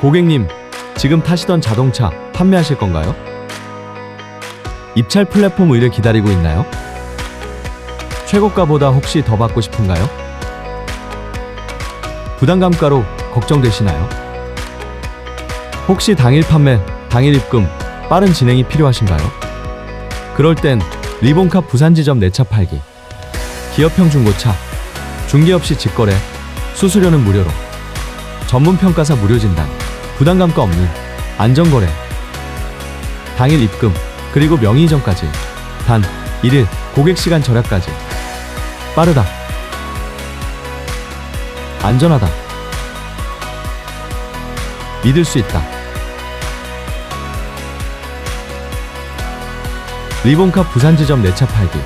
고객님, 지금 타시던 자동차 판매하실 건가요? 입찰 플랫폼 의뢰 기다리고 있나요? 최고가보다 혹시 더 받고 싶은가요? 부담감가로 걱정되시나요? 혹시 당일 판매, 당일 입금, 빠른 진행이 필요하신가요? 그럴 땐 리본카 부산 지점 내 차 팔기. 기업형 중고차, 중개 없이 직거래, 수수료는 무료로. 전문 평가사 무료 진단, 부담감가 없는 안전거래. 당일 입금, 그리고 명의 이전까지. 단 1일 고객 시간 절약까지. 빠르다. 안전하다. 믿을 수 있다. 리본카 부산 지점 내차 팔기.